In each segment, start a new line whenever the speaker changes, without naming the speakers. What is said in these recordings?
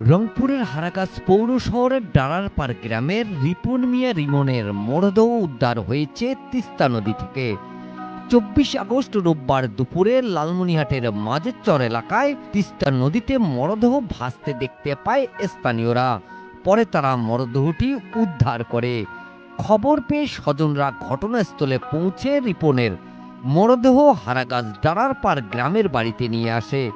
রংপুরের হারাকাজ পৌর শহরের ডারারপাড় গ্রামের রিপন মিয়া রিমনের মরদেহ উদ্ধার হয়েছে তিস্তা নদী থেকে। চব্বিশ আগস্ট রোববার দুপুরে লালমনিহাটের মাঝের চর এলাকায় তিস্তা নদীতে মরদেহ ভাসতে দেখতে পায় স্থানীয়রা। পরে তারা মরদেহটি উদ্ধার করে। খবর পেয়ে স্বজনরা ঘটনাস্থলে পৌঁছে রিপনের মরদেহ হারাগাছ ডারারপাড় গ্রামের বাড়িতে নিয়ে আসে।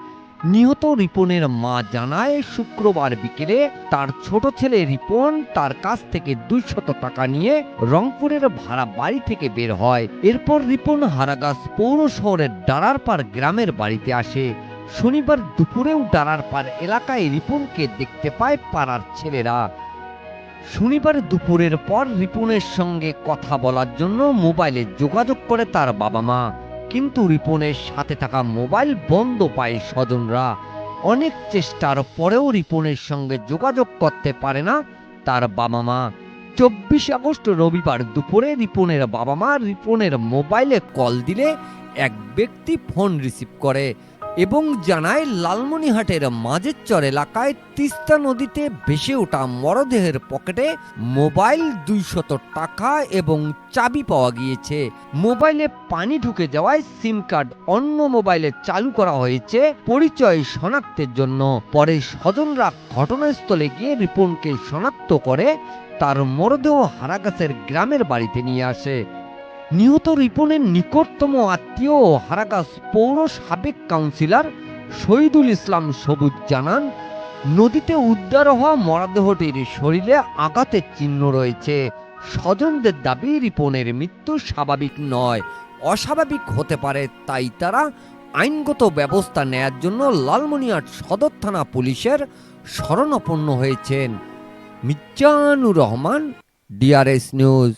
নিহত রিপনের মা জানায়, শুক্রবার বিকেলে তার ছোট ছেলে রিপন তার কাছ থেকে দুইশত টাকা নিয়ে রংপুরের ভাড়া বাড়ি থেকে বের হয়। এরপর রিপন হারাগাছ পৌর শহরের ডারারপাড় গ্রামের বাড়িতে আসে। শনিবার দুপুরেও ডারারপাড় এলাকায় রিপনকে দেখতে পায় পাড়ার ছেলেরা। শনিবার দুপুরের পর রিপনের সঙ্গে কথা বলার জন্য মোবাইলে যোগাযোগ করে তার বাবা মা। কিন্তু রিপনের সাথে থাকা মোবাইল বন্ধ পায় স্বজনরা। অনেক চেষ্টার পরেও রিপনের সঙ্গে যোগাযোগ করতে পারে না তার বাবা মা চব্বিশ আগস্ট রবিবার দুপুরে রিপনের বাবা মা রিপনের মোবাইলে কল দিলে এক ব্যক্তি ফোন রিসিভ করে। এবং জানায় লালমনিহাটের মাঝের চর এলাকায় তিস্তা নদীতে ভেসে ওঠা মরদেহের পকেটে মোবাইল দুইশত টাকা এবং চাবি পাওয়া গিয়েছে। মোবাইলে পানি ঢুকে যাওয়ায় সিম কার্ড অন্য মোবাইলে চালু করা হয়েছে পরিচয় শনাক্তের জন্য। পরে স্বজনরা ঘটনাস্থলে গিয়ে রিপনকে শনাক্ত করে তার মরদেহ হারাগাছের গ্রামের বাড়িতে নিয়ে আসে। নিহত রিপনের নিকটতম আত্মীয় হারাগাছ পৌর সাবেক কাউন্সিলর শহীদুল ইসলাম সবুজ জানান, নদীতে উদ্ধার হওয়া মরদেহটির শরীরে আঘাতের চিহ্ন রয়েছে। স্বজনদের দাবি, রিপনের মৃত্যু স্বাভাবিক নয়, অস্বাভাবিক হতে পারে, তাই তারা আইনগত ব্যবস্থা নেয়ার জন্য লালমনিরহাট সদর থানা পুলিশের শরণাপন্ন হয়েছেন। Mizanur Rahman, DRS news.